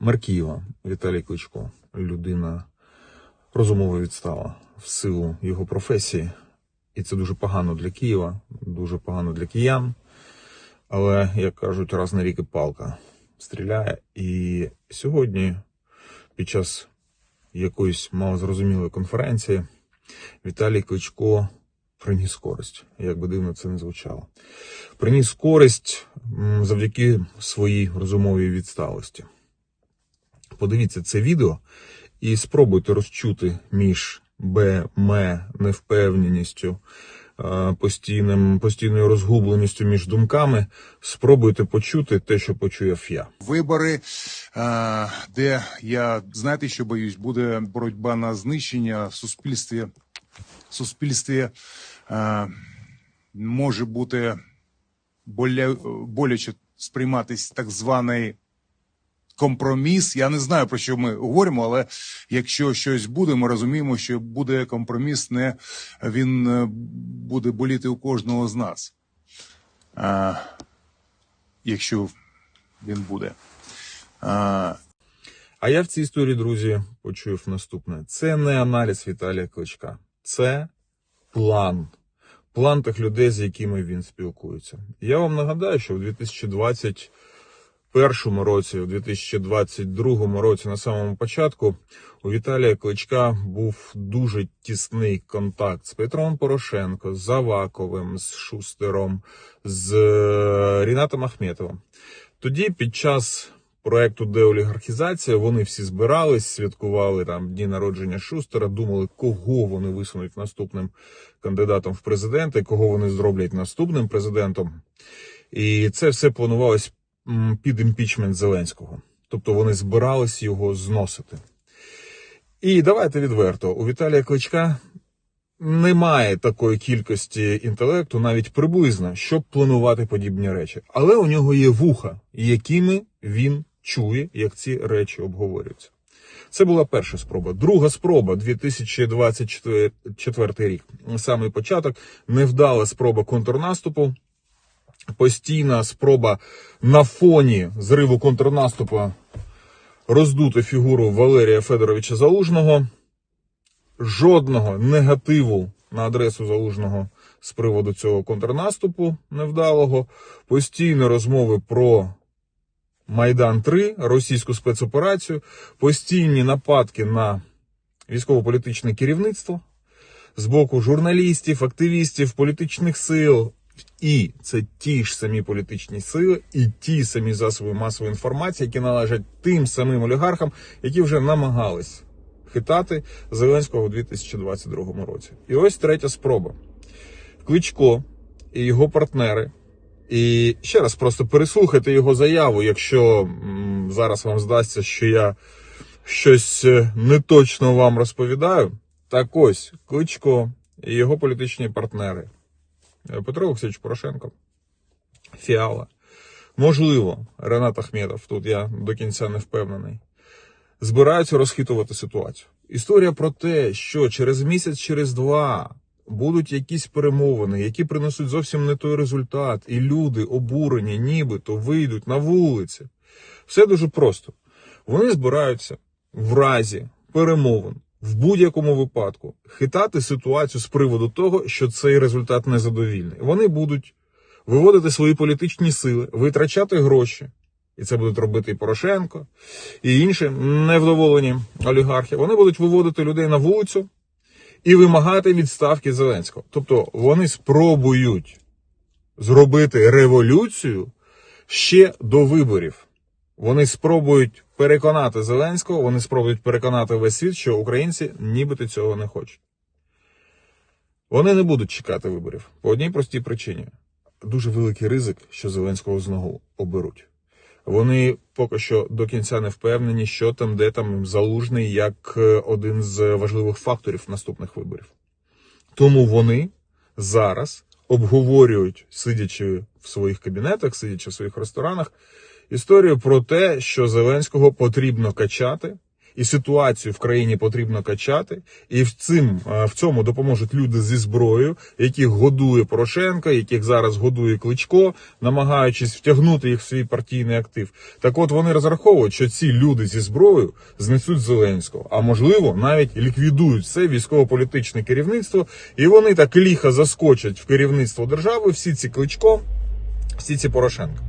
Мер Києва Віталій Кличко, людина розумово відстала в силу його професії. І це дуже погано для Києва, дуже погано для киян. Але, як кажуть, раз на рік і палка стріляє. І сьогодні, під час якоїсь малозрозумілої конференції, Віталій Кличко приніс користь, як би дивно це не звучало. Приніс користь завдяки своїй розумовій відсталості. Подивіться це відео і спробуйте розчути між БМ невпевненістю, постійним, постійною розгубленістю між думками. Спробуйте почути те, що почув я. вибори, де я знаєте, що боюсь, буде боротьба на знищення в суспільстві. В суспільстві може бути боля, боляче сприйматись так званий компроміс. Я не знаю про що ми говоримо, але якщо щось буде, ми розуміємо, що буде компроміс, не він е, буде боліти у кожного з нас. Е, якщо він буде. А, А я в цій історії, друзі, почув наступне: це не аналіз Віталія Кличка, це план. План тих людей, з якими він спілкується. Я вам нагадаю, що в 2021 році, у 2022 році, на самому початку, у Віталія Кличка був дуже тісний контакт з Петром Порошенко, з Аваковим, з Шустером, з е, Рінатом Ахметовим. Тоді, під час проекту деолігархізація, вони всі збирались, святкували там дні народження Шустера, думали, кого вони висунуть наступним кандидатом в президенти, кого вони зроблять наступним президентом. І це все планувалось під імпічмент Зеленського. Тобто вони збирались його зносити. І давайте відверто, у Віталія Кличка немає такої кількості інтелекту, навіть приблизно, щоб планувати подібні речі. Але у нього є вуха, якими він чує, як ці речі обговорюються. Це була перша спроба. Друга спроба 2024 рік. Самий початок, невдала спроба контрнаступу. Постійна спроба на фоні зриву контрнаступу роздути фігуру Валерія Федоровича Залужного жодного негативу на адресу залужного з приводу цього контрнаступу невдалого, постійно розмови про Майдан 3 російську спецоперацію, постійні нападки на військово-політичне керівництво з боку журналістів, активістів, політичних сил. І це ті ж самі політичні сили, і ті самі засоби масової інформації, які належать тим самим олігархам, які вже намагались хитати Зеленського у 2022 році. І ось третя спроба. Кличко і його партнери. І ще раз просто переслухайте його заяву, якщо зараз вам здасться, що я щось е, неточно вам розповідаю. Так ось Кличко і його політичні партнери. Е, Петро Олексійович Порошенко, Фіала, можливо, Ренат Ахметов, тут я до кінця не впевнений збираються розхитувати ситуацію. Історія про те, що через місяць, через два будуть якісь перемовини, які принесуть зовсім не той результат, і люди обурені, нібито вийдуть на вулиці. Все дуже просто. Вони збираються в разі перемовин. В будь-якому випадку хитати ситуацію з приводу того, що цей результат незадовільний. Вони будуть виводити свої політичні сили, витрачати гроші, і це будуть робити і Порошенко, і інші невдоволені олігархи. Вони будуть виводити людей на вулицю і вимагати відставки Зеленського. Тобто вони спробують зробити революцію ще до виборів. Вони спробують переконати Зеленського, вони спробують переконати весь світ, що українці нібито цього не хочуть. Вони не будуть чекати виборів по одній простій причині. Дуже великий ризик, що Зеленського знову оберуть. Вони поки що до кінця не впевнені, що там, де там залужний як е, один з важливих факторів наступних виборів. Тому вони зараз обговорюють, сидячи в своїх кабінетах, сидячи в своїх ресторанах, історію про те, що Зеленського потрібно качати, і ситуацію в країні потрібно качати. І в цим е, в цьому допоможуть люди зі зброєю, яких годує Порошенко, яких зараз годує Кличко, намагаючись втягнути їх в свій партійний актив. Так от вони розраховують, що ці люди зі зброєю знесуть Зеленського, а можливо навіть ліквідують все військово-політичне керівництво, і вони так ліхо заскочать в керівництво держави. Всі ці кличко, всі Порошенко.